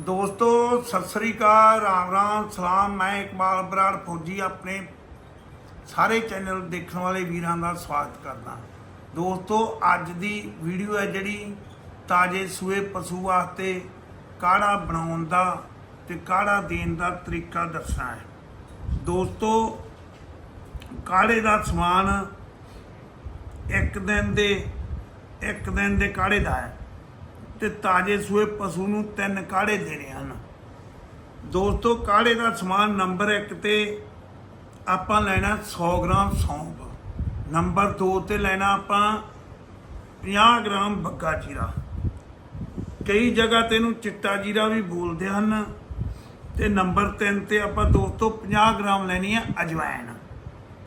ਦੋਸਤੋ, ਸਤਿ ਸ੍ਰੀ ਅਕਾਲ, ਰਾਮ ਰਾਮ, ਸਲਾਮ, ਮੈਂ ਇਕਬਾਲ ਬਰਾੜ ਫੌਜੀ ਆਪਣੇ ਸਾਰੇ ਚੈਨਲ ਦੇਖਣ ਵਾਲੇ ਵੀਰਾਂ ਦਾ ਸਵਾਗਤ ਕਰਦਾ। ਦੋਸਤੋ, ਅੱਜ ਦੀ ਵੀਡੀਓ ਹੈ ਜਿਹੜੀ ਤਾਜੇ ਸੂਏ ਪਸ਼ੂ ਵਾਸਤੇ ਕਾੜਾ ਬਣਾਉਣ ਦਾ ਤੇ ਕਾੜਾ ਦੇਣ ਦਾ ਤਰੀਕਾ ਦੱਸਣਾ ਹੈ। ਦੋਸਤੋ, ਕਾੜੇ ਦਾ ਸਮਾਨ ਇੱਕ ਦਿਨ ਦੇ, ਇੱਕ ਦਿਨ ਦੇ ਕਾੜੇ ਦਾ ਹੈ। ਤੇ ਤਾਜੇ ਸੂਏ ਪਸ਼ੂ ਨੂੰ ਤਿੰਨ ਕਾੜੇ ਦੇਣੇ ਹਨ। ਦੋਸਤੋ, ਕਾੜੇ ਦਾ ਸਮਾਨ ਨੰਬਰ 1 ਤੇ ਆਪਾਂ ਲੈਣਾ 100 ਗ੍ਰਾਮ ਸੌਂਫ। ਨੰਬਰ 2 ਤੇ ਲੈਣਾ ਆਪਾਂ 50 ਗ੍ਰਾਮ ਬੱਗਾ ਜੀਰਾ। ਕਈ ਜਗ੍ਹਾ ਤੇ ਇਹਨੂੰ ਚਿੱਟਾ ਜੀਰਾ ਵੀ ਬੋਲਦੇ ਹਨ। ਤੇ ਨੰਬਰ 3 ਤੇ ਆਪਾਂ ਦੋਸਤੋ 50 ਗ੍ਰਾਮ ਲੈਣੀ ਹੈ ਅਜਵਾਇਣ।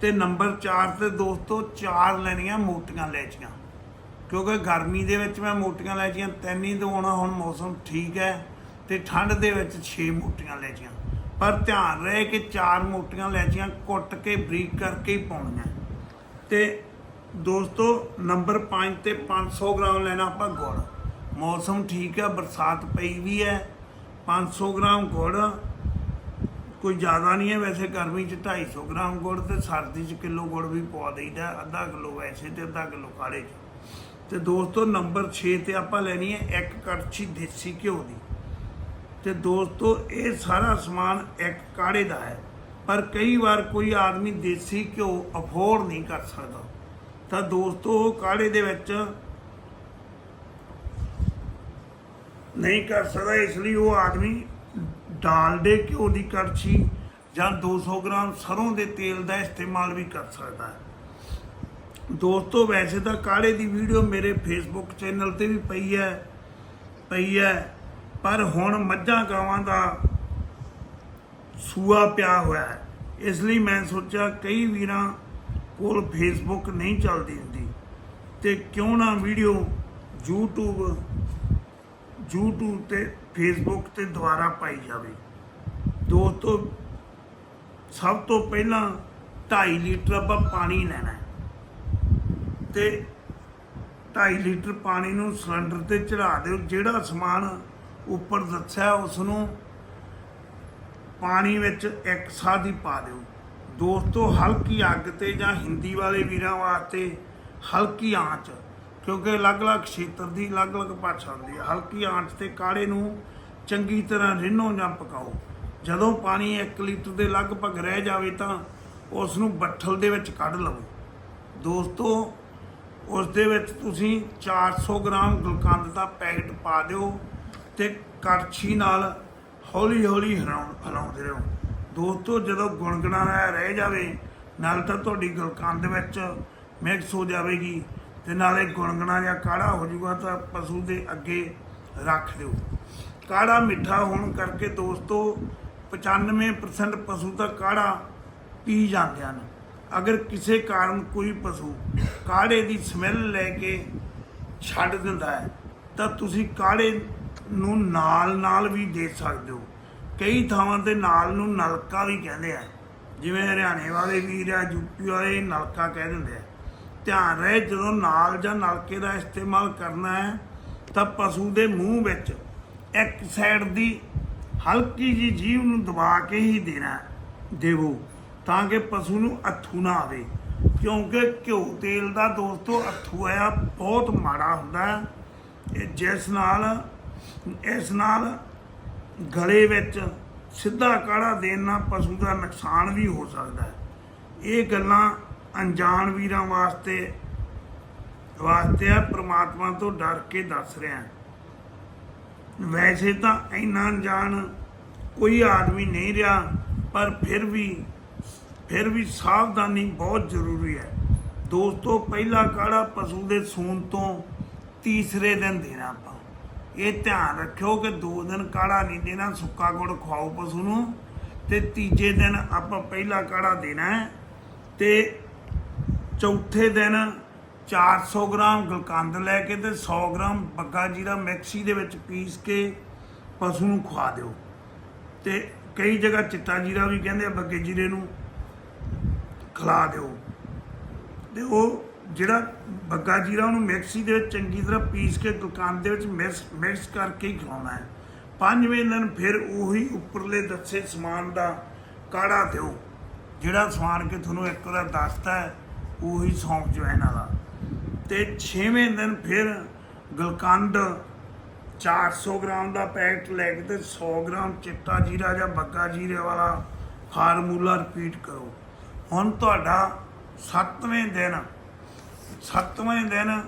ਤੇ ਨੰਬਰ 4 ਤੇ ਦੋਸਤੋ 4 ਲੈਣੀਆਂ ਮੋਟੀਆਂ ਲੈਚੀਆਂ। ਕਿਉਂਕਿ ਗਰਮੀ ਦੇ ਵਿੱਚ ਮੈਂ ਮੋਟੀਆਂ ਲੈ ਜੀਆਂ, ਤਿੰਨ ਹੀ ਦਵਾਉਣਾ, ਹੁਣ ਮੌਸਮ ਠੀਕ ਹੈ ਤੇ ਠੰਡ ਦੇ ਵਿੱਚ 6 ਮੋਟੀਆਂ ਲੈ ਜੀਆਂ। ਪਰ ਧਿਆਨ ਰਹੇ ਕਿ ਚਾਰ ਮੋਟੀਆਂ ਲੈ ਜੀਆਂ, ਕੁੱਟ ਕੇ, ਬਰੀਕ ਕਰਕੇ ਹੀ ਪਾਉਣੀਆਂ। ਤੇ ਦੋਸਤੋ, ਨੰਬਰ 5 ਤੇ 500 ਗ੍ਰਾਮ ਲੈਣਾ ਆਪਾਂ ਗੁੜ। ਮੌਸਮ ਠੀਕ ਹੈ, ਬਰਸਾਤ ਪਈ ਵੀ ਹੈ 500 ਗ੍ਰਾਮ ਗੁੜ। ਕੋਈ ਜ਼ਿਆਦਾ ਨਹੀਂ ਹੈ, ਵੈਸੇ ਗਰਮੀ 'ਚ 250 ਗ੍ਰਾਮ ਗੁੜ ਤੇ ਸਰਦੀ 'ਚ ਕਿਲੋ ਗੁੜ ਵੀ ਪਵਾ ਦਈਦਾ, ਅੱਧਾ ਕਿਲੋ ਵੈਸੇ ਤੇ ਅੱਧਾ ਕਿਲੋ ਕਾੜੇ 'ਚ। ਤੇ ਦੋਸਤੋ, ਨੰਬਰ 6 ਤੇ ਆਪਾਂ ਲੈਣੀ ਹੈ ਇੱਕ ਕੜਛੀ ਦੇਸੀ ਘਿਓ ਦੀ। ਤੇ ਦੋਸਤੋ, ਇਹ ਸਾਰਾ ਸਮਾਨ ਇੱਕ ਕਾੜੇ ਦਾ ਹੈ। ਪਰ ਕਈ ਵਾਰ ਕੋਈ ਆਦਮੀ ਦੇਸੀ ਘਿਓ ਅਫੋਰਡ ਨਹੀਂ ਕਰ ਸਕਦਾ। ਤਾਂ ਦੋਸਤੋ, ਉਹ ਕਾੜੇ ਦੇ ਵਿੱਚ ਨਹੀਂ ਕਰ ਸਕਦਾ। ਇਸ ਲਈ ਉਹ ਆਦਮੀ ਡਾਲਡੇ ਘਿਓ ਦੀ ਕੜਛੀ ਜਾਂ 200 ਗ੍ਰਾਮ ਸਰੋਂ ਦੇ ਤੇਲ ਦਾ ਇਸਤੇਮਾਲ ਵੀ ਕਰ ਸਕਦਾ ਹੈ। ਦੋਸਤੋ, ਵੈਸੇ ਤਾਂ ਕਾੜੇ ਦੀ ਵੀਡੀਓ ਮੇਰੇ ਫੇਸਬੁੱਕ ਚੈਨਲ ਤੇ ਵੀ ਪਈ ਹੈ ਪਈ ਹੈ, ਪਰ ਹੁਣ ਮੱਝਾਂ ਗਾਵਾਂ ਦਾ ਸੂਆ ਪਿਆ ਹੋਇਆ ਹੈ। ਇਸ ਲਈ ਮੈਂ ਸੋਚਿਆ ਕਈ ਵੀਰਾਂ ਕੋਲ ਫੇਸਬੁੱਕ ਨਹੀਂ ਚੱਲਦੀ ਹੁੰਦੀ ਤੇ ਕਿਉਂ ਨਾ ਵੀਡੀਓ YouTube YouTube ਤੇ Facebook ਤੇ ਦੁਆਰਾ ਪਾਈ ਜਾਵੇ। ਦੋਸਤੋ, ਸਭ ਤੋਂ ਪਹਿਲਾਂ 2.5 ਲੀਟਰ ਆਪਾਂ ਪਾਣੀ ਲੈਣਾ ਤੇ 2.5 ਲੀਟਰ ਪਾਣੀ ਨੂੰ ਸਿਲੰਡਰ ਤੇ ਚੜਾ ਦਿਓ। ਜਿਹੜਾ ਸਮਾਨ ਉੱਪਰ ਦੱਸਿਆ ਉਸ ਨੂੰ ਪਾਣੀ ਵਿੱਚ ਇੱਕ ਸਾਹ ਦੀ ਪਾ ਦਿਓ। ਦੋਸਤੋ, ਹਲਕੀ ਅੱਗ ਤੇ ਜਾਂ ਹਿੰਦੀ ਵਾਲੇ ਵੀਰਾਂ ਵਾਸਤੇ ਹਲਕੀ ਆਂਚ, ਕਿਉਂਕਿ ਅਲੱਗ-ਅਲੱਗ ਖੇਤਰ ਦੀ ਅਲੱਗ-ਅਲੱਗ ਭਾਸ਼ਾ ਹੁੰਦੀ ਹੈ। ਹਲਕੀ ਆਂਚ ਤੇ ਕਾੜੇ ਨੂੰ ਚੰਗੀ ਤਰ੍ਹਾਂ ਰਿੰਨੋ ਜਾਂ ਪਕਾਓ। ਜਦੋਂ ਪਾਣੀ 1 ਲੀਟਰ ਦੇ ਲਗਭਗ ਰਹਿ ਜਾਵੇ ਤਾਂ ਉਸ ਨੂੰ ਬੱਠਲ ਦੇ ਵਿੱਚ ਕੱਢ ਲਵੋ। ਦੋਸਤੋ ਉਸ ਦੇ ਵਿੱਚ ਤੁਸੀਂ 400 ਗ੍ਰਾਮ ਗੁਲਕੰਦ ਦਾ ਪੈਕਟ ਪਾ ਦਿਓ ਤੇ ਕੜਛੀ ਨਾਲ ਹੌਲੀ ਹੌਲੀ ਹਿਲਾਉ- ਹਿਲਾਉਂਦੇ ਰਹੋ। ਦੋਸਤੋ, ਜਦੋਂ ਗੁਣਗੁਣਾ ਰਹਿ ਜਾਵੇ, ਨਾਲ ਤਾਂ ਤੁਹਾਡੀ ਗੁਲਕੰਦ ਵਿੱਚ ਮਿਕਸ ਹੋ ਜਾਵੇਗੀ ਤੇ ਨਾਲੇ ਗੁਣਗਣਾ ਜਾਂ ਕਾੜਾ ਹੋ ਜਾਊਗਾ ਤਾਂ ਪਸ਼ੂ ਦੇ ਅੱਗੇ ਰੱਖ ਦਿਓ। ਕਾੜਾ ਮਿੱਠਾ ਹੋਣ ਕਰਕੇ ਦੋਸਤੋ 95% ਪਸ਼ੂ ਦਾ ਕਾੜਾ ਪੀ ਜਾਂਦੇ ਹਨ। ਅਗਰ ਕਿਸੇ ਕਾਰਨ ਕੋਈ ਪਸ਼ੂ ਕਾੜੇ ਦੀ ਸਮੈਲ ਲੈ ਕੇ ਛੱਡ ਦਿੰਦਾ ਹੈ, ਤਾਂ ਤੁਸੀਂ ਕਾੜੇ ਨੂੰ ਨਾਲ ਨਾਲ ਵੀ ਦੇ ਸਕਦੇ ਹੋ। ਕਈ ਥਾਵਾਂ ਤੇ ਨਾਲ ਨੂੰ ਨਲਕਾ ਵੀ ਕਹਿੰਦੇ ਆ। ਜਿਵੇਂ ਹਰਿਆਣੇ ਵਾਲੇ ਵੀਰ ਆ ਯੂਪੀ ਵਾਲੇ ਨਲਕਾ ਕਹਿ ਦਿੰਦੇ ਆ। ਧਿਆਨ ਰਹੇ, ਜਦੋਂ ਨਾਲ ਜਾਂ ਨਲਕੇ ਦਾ ਇਸਤੇਮਾਲ ਕਰਨਾ ਹੈ, ਤਾਂ ਪਸ਼ੂ ਦੇ ਮੂੰਹ ਵਿੱਚ ਇੱਕ ਸਾਈਡ ਦੀ ਹਲਕੀ ਜੀ ਜੀਵ ਨੂੰ ਦਬਾ ਕੇ ਹੀ ਦੇਣਾ, ਦੇਵੋ। ਤਾਂ ਕਿ ਪਸ਼ੂ ਨੂੰ ਅੱਥੂ ਨਾ ਆਵੇ। ਕਿਉਂਕਿ ਘਿਓ ਤੇਲ ਦਾ ਦੋਸਤੋ ਅੱਥੂ ਆਇਆ ਬਹੁਤ ਮਾੜਾ ਹੁੰਦਾ ਹੈ। ਜਿਸ ਨਾਲ, ਇਸ ਨਾਲ ਗਲੇ ਵਿੱਚ ਸਿੱਧਾ ਕਾੜਾ ਦੇਣ ਨਾਲ ਪਸ਼ੂ ਦਾ ਨੁਕਸਾਨ ਵੀ ਹੋ ਸਕਦਾ ਹੈ। ਇਹ ਗੱਲਾਂ ਅਣਜਾਣ ਵੀਰਾਂ ਵਾਸਤੇ ਵਾਸਤੇ ਆ, ਪ੍ਰਮਾਤਮਾ ਤੋਂ ਡਰ ਕੇ ਦੱਸ ਰਿਹਾ ਵੈਸੇ ਤਾਂ ਇੰਨਾ ਅਣਜਾਣ ਕੋਈ ਆਦਮੀ ਨਹੀਂ ਰਿਹਾ, ਪਰ ਫਿਰ ਵੀ ਫਿਰ ਵੀ ਸਾਵਧਾਨੀ ਬਹੁਤ ਜ਼ਰੂਰੀ ਹੈ। ਦੋਸਤੋ, ਪਹਿਲਾ ਕਾੜਾ ਪਸ਼ੂ ਦੇ ਸੂਣ ਤੋਂ ਤੀਸਰੇ ਦਿਨ ਦੇਣਾ ਆਪਾਂ। ਇਹ ਧਿਆਨ ਰੱਖਿਓ ਕਿ ਦੋ ਦਿਨ ਕਾੜਾ ਨਹੀਂ ਦੇਣਾ, ਸੁੱਕਾ ਗੁੜ ਖਵਾਓ ਪਸ਼ੂ ਨੂੰ ਤੇ ਤੀਜੇ ਦਿਨ ਆਪਾਂ ਪਹਿਲਾ ਕਾੜਾ ਦੇਣਾ ਹੈ ਤੇ ਚੌਥੇ ਦਿਨ 400 ਗ੍ਰਾਮ ਗੁਲਕੰਦ ਲੈ ਕੇ ਤੇ 100 ਗ੍ਰਾਮ ਬੱਗਾ ਜੀਰਾ ਮਿਕਸੀ ਦੇ ਵਿੱਚ ਪੀਸ ਕੇ ਪਸ਼ੂ ਨੂੰ ਖਵਾ ਦਿਓ। ਤੇ ਕਈ ਜਗ੍ਹਾ ਚਿੱਟਾ ਜੀਰਾ ਵੀ ਕਹਿੰਦੇ ਆ ਬੱਗੇ ਜੀਰੇ ਨੂੰ। ਖਿਲਾ ਦਿਓ। ਤੇ ਉਹ ਜਿਹੜਾ ਬੱਗਾ ਜੀਰਾ ਉਹਨੂੰ ਮਿਕਸੀ ਦੇ ਵਿੱਚ ਚੰਗੀ ਤਰ੍ਹਾਂ ਪੀਸ ਕੇ ਗੁਲਕੰਦ ਦੇ ਵਿੱਚ ਮਿਕਸ ਮਿਕਸ ਕਰਕੇ ਹੀ ਖਿਲਾਉਣਾ ਹੈ। ਪੰਜਵੇਂ ਦਿਨ ਫਿਰ ਉਹੀ ਉੱਪਰਲੇ ਦੱਸੇ ਸਮਾਨ ਦਾ ਕਾੜਾ ਦਿਓ। ਜਿਹੜਾ ਸਮਾਨ ਕਿ ਤੁਹਾਨੂੰ ਇੱਕ ਦਾ ਦੱਸਦਾ ਹੈ, ਉਹੀ ਸੌਂਫ ਜਵੈਨ ਵਾਲਾ। ਤੇ ਛੇਵੇਂ ਦਿਨ ਫਿਰ ਗਲਕੰਦ 400 ਗ੍ਰਾਮ ਦਾ ਪੈਕਟ ਲੈ ਕੇ ਤੇ 100 ਗ੍ਰਾਮ ਚਿੱਟਾ ਜੀਰਾ ਜਾਂ ਬੱਗਾ ਜੀਰੇ ਵਾਲਾ ਫਾਰਮੂਲਾ ਰਿਪੀਟ ਕਰੋ। ਹੁਣ ਤੁਹਾਡਾ 7ਵੇਂ ਦਿਨ। 7ਵੇਂ ਦਿਨ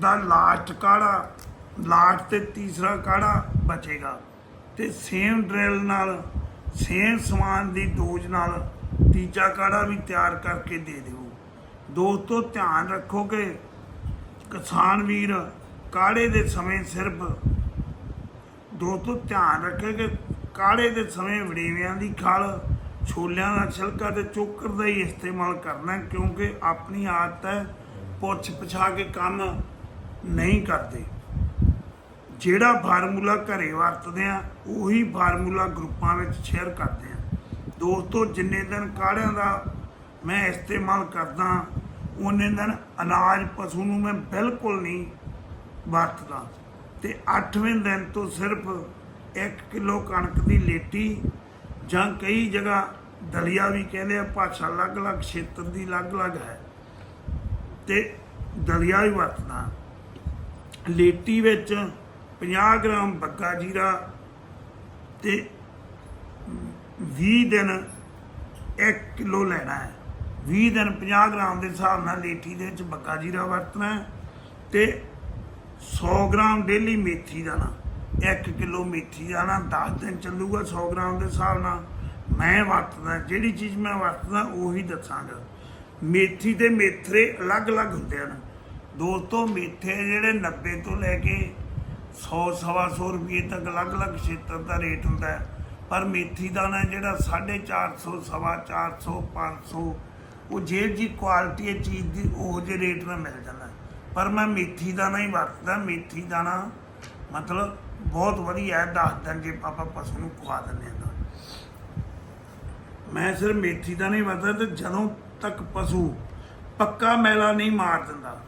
ਦਾ ਲਾਸਟ ਕਾੜਾ ਲਾਸਟ ਤੇ ਤੀਸਰਾ ਕਾੜਾ ਬਚੇਗਾ। ਤੇ ਸੇਮ ਡਰਿਲ ਨਾਲ ਸੇਮ ਸਮਾਨ ਦੀ ਡੋਜ਼ ਨਾਲ ਤੀਜਾ ਕਾੜਾ ਵੀ ਤਿਆਰ ਕਰਕੇ ਦੇ ਦਿਓ। ਦੋਸਤੋ, ਧਿਆਨ ਰੱਖੋ ਕਿ ਕਿਸਾਨ ਵੀਰ, ਕਾੜੇ ਦੇ ਸਮੇਂ ਸਿਰਫ ਦੋਸਤੋ, ਧਿਆਨ ਰੱਖੇ ਕਿ ਕਾੜੇ ਦੇ ਸਮੇਂ ਵੜੇਵਿਆਂ ਦੀ ਖਲ ਛੋਲਿਆਂ ਦਾ ਛਿਲਕਾ ਤੇ ਚੋਕਰ ਦਾ ਹੀ ਇਸਤੇਮਾਲ ਕਰਨਾ ਕਿਉਂਕਿ ਆਪਣੀ ਆਦਤ ਹੈ ਪੁੱਛ ਪਛਾ ਕੇ ਕੰਮ ਨਹੀਂ ਕਰਦੇ। ਜਿਹੜਾ ਫਾਰਮੂਲਾ ਘਰੇ ਵਰਤਦੇ ਆ, ਉਹੀ ਫਾਰਮੂਲਾ ਗਰੁੱਪਾਂ ਵਿੱਚ ਸ਼ੇਅਰ ਕਰਦੇ ਆ। ਦੋਸਤੋ, ਜਿੰਨੇ ਦਿਨ ਕਾੜਿਆਂ ਦਾ ਮੈਂ ਇਸਤੇਮਾਲ ਕਰਦਾ, ਉਹਨੇ ਦਿਨ ਅਨਾਜ ਪਸ਼ੂ ਨੂੰ ਮੈਂ ਬਿਲਕੁਲ ਨਹੀਂ ਵਰਤਦਾ। ਤੇ 8ਵੇਂ ਦਿਨ ਤੋਂ ਸਿਰਫ 1 ਕਿਲੋ ਕਣਕ ਦੀ ਲੇਟੀ ਜਾਂ ਕਈ ਜਗ੍ਹਾ ਦਲੀਆ ਵੀ ਕਹਿੰਦੇ ਆ, ਭਾਸ਼ਾ ਅਲੱਗ-ਅਲੱਗ ਖੇਤਰ ਦੀ ਅਲੱਗ-ਅਲੱਗ ਹੈ। ਤੇ ਦਲੀਆ ਹੀ ਵਰਤਦਾ। ਲੇਟੀ ਵਿੱਚ 50 ਗ੍ਰਾਮ ਬੱਗਾ ਜੀਰਾ ਤੇ 20 ਦਿਨ 1 ਕਿਲੋ ਲੈਣਾ ਹੈ। 20 ਦਿਨ 50 ਗ੍ਰਾਮ ਦੇ ਹਿਸਾਬ ਨਾਲ ਲੇਟੀ ਦੇ ਵਿੱਚ ਬੱਗਾ ਜੀਰਾ ਵਰਤਣਾ ਹੈ ਤੇ 100 ਗ੍ਰਾਮ ਡੇਲੀ ਮੇਥੀ ਦਾਣਾ 1 ਕਿਲੋ ਮੇਥੀ ਦਾਣਾ 10 ਦਿਨ ਚੱਲੂਗਾ 100 ਗ੍ਰਾਮ ਦੇ ਹਿਸਾਬ ਨਾਲ। ਮੈਂ ਵਰਤਦਾ, ਜਿਹੜੀ ਚੀਜ਼ ਮੈਂ ਵਰਤਦਾ, ਉਹੀ ਦੱਸਾਂਗਾ। ਮੇਥੀ ਤੇ ਮੇਥਰੇ ਅਲੱਗ-ਅਲੱਗ ਹੁੰਦੇ ਹਨ। ਦੋਸਤੋ, ਮੇਥੇ ਜਿਹੜੇ 90 ਤੋਂ ਲੈ ਕੇ 100 ਸਵਾ ਸੌ ਰੁਪਏ ਤੱਕ ਅਲੱਗ-ਅਲੱਗ ਖੇਤਰ ਦਾ ਰੇਟ ਹੁੰਦਾ ਹੈ। ਪਰ ਮੇਥੀ ਦਾਣਾ ਜਿਹੜਾ 450 ਸਵਾ 400 500 ਉਹ ਜਿਹੀ ਜੀ ਕੁਆਲਿਟੀ ਹੈ ਚੀਜ਼ ਦੀ ਉਹ ਜਿਹੇ ਰੇਟ ਨਾਲ ਮਿਲ ਜਾਂਦਾ ਪਰ ਮੈਂ ਮੇਥੀ ਦਾਣਾ ਹੀ ਵਰਤਦਾ। ਮੇਥੀ ਦਾਣਾ ਮਤਲਬ ਬਹੁਤ ਵਧੀਆ ਹੈ। 10 ਦਿਨ ਜੇ ਆਪਾਂ ਪਸ਼ੂ ਨੂੰ ਖਵਾ ਦਿੰਦੇ ਹਾਂ। ਤਾਂ ਮੈਂ ਸਿਰਫ ਮੇਥੀ ਦਾ ਨਹੀਂ ਵਰਤਦਾ ਤੇ ਜਦੋਂ ਤੱਕ ਪਸ਼ੂ ਪੱਕਾ ਮੈਲਾ ਨਹੀਂ ਮਾਰ ਦਿੰਦਾ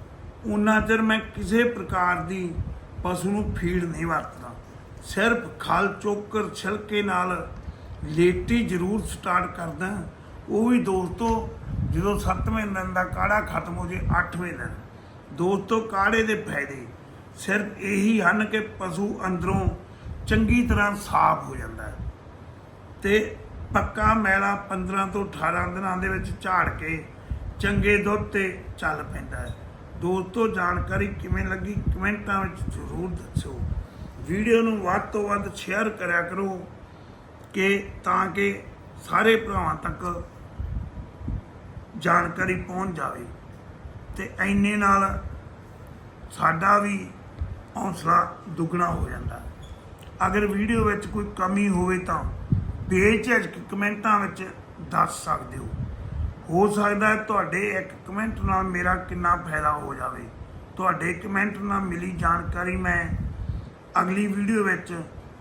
ਉਹਨਾਂ ਚਿਰ ਮੈਂ ਕਿਸੇ ਪ੍ਰਕਾਰ ਦੀ ਪਸ਼ੂ ਨੂੰ ਫੀਡ ਨਹੀਂ ਵਰਤਦਾ। ਸਿਰਫ ਖਲ ਚੋਕਰ ਛਿਲਕੇ ਨਾਲ ਲੇਟੀ ਜ਼ਰੂਰ ਸਟਾਰਟ ਕਰਦਾ। ਉਹ ਵੀ ਦੋਸਤੋ, ਜਦੋਂ 7ਵੇਂ ਦਿਨ ਦਾ ਕਾੜਾ ਖਤਮ ਹੋ ਜੇ 8ਵੇਂ ਦਿਨ। ਦੋਸਤੋ, ਕਾੜੇ ਦੇ ਫਾਇਦੇ ਸਿਰਫ ਇਹੀ ਹਨ ਕਿ ਪਸ਼ੂ ਅੰਦਰੋਂ ਚੰਗੀ ਤਰ੍ਹਾਂ ਸਾਫ਼ ਹੋ ਜਾਂਦਾ ਹੈ ਤੇ ਪੱਕਾ ਮੈਲਾ 15 ਤੋਂ 18 ਦਿਨਾਂ ਦੇ ਵਿੱਚ ਝਾੜ ਕੇ ਚੰਗੇ ਦੁੱਧ ਤੇ ਚੱਲ ਪੈਂਦਾ ਹੈ। ਦੋਸਤੋ ਜਾਣਕਾਰੀ ਕਿਵੇਂ ਲੱਗੀ ਕਮੈਂਟਾਂ ਵਿੱਚ ਜ਼ਰੂਰ ਦੱਸੋ ਵੀਡੀਓ ਨੂੰ ਵੱਧ ਤੋਂ ਵੱਧ ਸ਼ੇਅਰ ਕਰਿਆ ਕਰੋ ਕਿ ਤਾਂ ਕਿ ਸਾਰੇ ਭਰਾਵਾਂ ਤੱਕ ਜਾਣਕਾਰੀ ਪਹੁੰਚ ਜਾਵੇ ਤੇ ਐਨੇ ਨਾਲ ਸਾਡਾ ਵੀ ਹੌਸਲਾ ਦੁੱਗਣਾ ਹੋ ਜਾਂਦਾ ਅਗਰ ਵੀਡੀਓ ਵਿੱਚ ਕੋਈ ਕਮੀ ਹੋਵੇ ਤਾਂ ਬੇਝਿਜਕ ਕਮੈਂਟਾਂ ਵਿੱਚ ਦੱਸ ਸਕਦੇ ਹੋ। ਹੋ ਸਕਦਾ ਹੈ ਤੁਹਾਡੇ ਇੱਕ ਕਮੈਂਟ ਨਾਲ ਮੇਰਾ ਕਿੰਨਾ ਫਾਇਦਾ ਹੋ ਜਾਵੇ। ਤੁਹਾਡੇ ਕਮੈਂਟ ਨਾਲ ਮਿਲੀ ਜਾਣਕਾਰੀ ਮੈਂ ਅਗਲੀ ਵੀਡੀਓ ਵਿੱਚ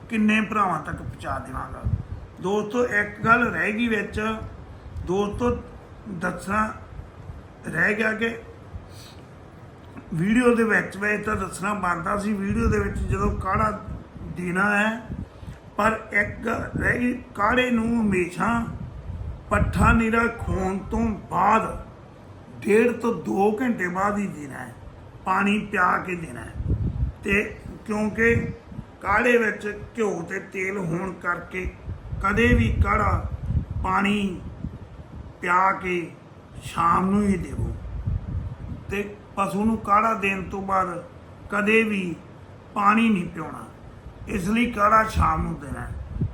ਕਿੰਨੇ ਭਰਾਵਾਂ ਤੱਕ ਪਹੁੰਚਾ ਦੇਵਾਂਗਾ। ਦੋਸਤੋ, ਇੱਕ ਗੱਲ ਰਹਿ ਗਈ ਵਿੱਚ। ਦੋਸਤੋ ਦੱਸਣਾ ਰਹਿ ਗਿਆ ਕਿ ਵੀਡੀਓ ਦੇ ਵਿੱਚ ਵਿੱਚ ਤਾਂ ਦੱਸਣਾ ਬਣਦਾ ਸੀ ਵੀਡੀਓ ਦੇ ਵਿੱਚ ਜਦੋਂ ਕਾੜਾ ਦੇਣਾ ਹੈ ਪਰ ਇੱਕ ਰਹਿ ਗਈ ਕਾੜੇ ਨੂੰ ਹਮੇਸ਼ਾ ਪੱਠਾ ਨੀਰਾ ਖੋਣ ਤੋਂ ਬਾਅਦ ਡੇਢ ਤੋਂ 2 ਘੰਟੇ ਬਾਅਦ ਹੀ ਦੇਣਾ ਹੈ। ਪਾਣੀ ਪਿਆ ਕੇ ਦੇਣਾ ਹੈ। ਤੇ ਕਿਉਂਕਿ ਕਾੜੇ ਵਿੱਚ ਘਿਓ ਤੇ ਤੇਲ ਹੋਣ ਕਰਕੇ ਕਦੇ ਵੀ ਕਾੜਾ ਪਾਣੀ ਪਿਆ ਕੇ ਸ਼ਾਮ ਨੂੰ ਹੀ ਦੇਵੋ। ਤੇ ਪਸ਼ੂ ਨੂੰ ਕਾੜਾ ਦੇਣ ਤੋਂ ਬਾਅਦ ਕਦੇ ਵੀ ਪਾਣੀ ਨਹੀਂ ਪਿਉਣਾ। ਇਸ ਲਈ ਕਾੜਾ ਸ਼ਾਮ ਨੂੰ ਦੇਣਾ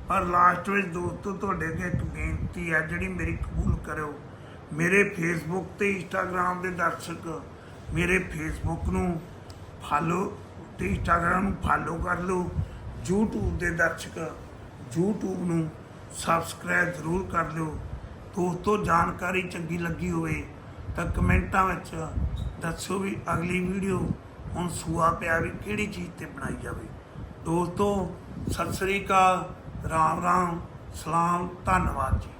ਪਰ ਲਾਸਟ ਵਿੱਚ ਦੋਸਤੋ, ਤੁਹਾਡੇ ਅੱਗੇ ਇੱਕ ਬੇਨਤੀ ਹੈ, ਜਿਹੜੀ ਮੇਰੀ ਕਬੂਲ ਕਰਿਓ। ਮੇਰੇ ਫੇਸਬੁੱਕ ਤੇ ਇੰਸਟਾਗ੍ਰam ਦੇ ਦਰਸ਼ਕ ਮੇਰੇ ਫੇਸਬੁੱਕ ਨੂੰ ਫਾਲੋ ਤੇ ਇੰਸਟਾਗ੍ਰam ਨੂੰ ਫਾਲੋ ਕਰ ਲਓ। YouTube ਦੇ ਦਰਸ਼ਕ YouTube ਨੂੰ ਸਬਸਕ੍ਰਾਈਬ ਜ਼ਰੂਰ ਕਰ ਲਿਓ। ਦੋਸਤੋ, ਜਾਣਕਾਰੀ ਚੰਗੀ ਲੱਗੀ ਹੋਵੇ ਤਾਂ ਕਮੈਂਟਾਂ ਵਿੱਚ ਦੱਸੋ ਵੀ ਅਗਲੀ ਵੀਡੀਓ ਹੁਣ ਸੂਆ ਪਿਆ ਵੀ ਕਿਹੜੀ ਚੀਜ਼ ਤੇ ਬਣਾਈ ਜਾਵੇ। ਦੋਸਤੋ ਸਤਿ ਸ੍ਰੀ ਅਕਾਲ ਰਾਮ ਰਾਮ ਸਲਾਮ ਧੰਨਵਾਦ ਜੀ।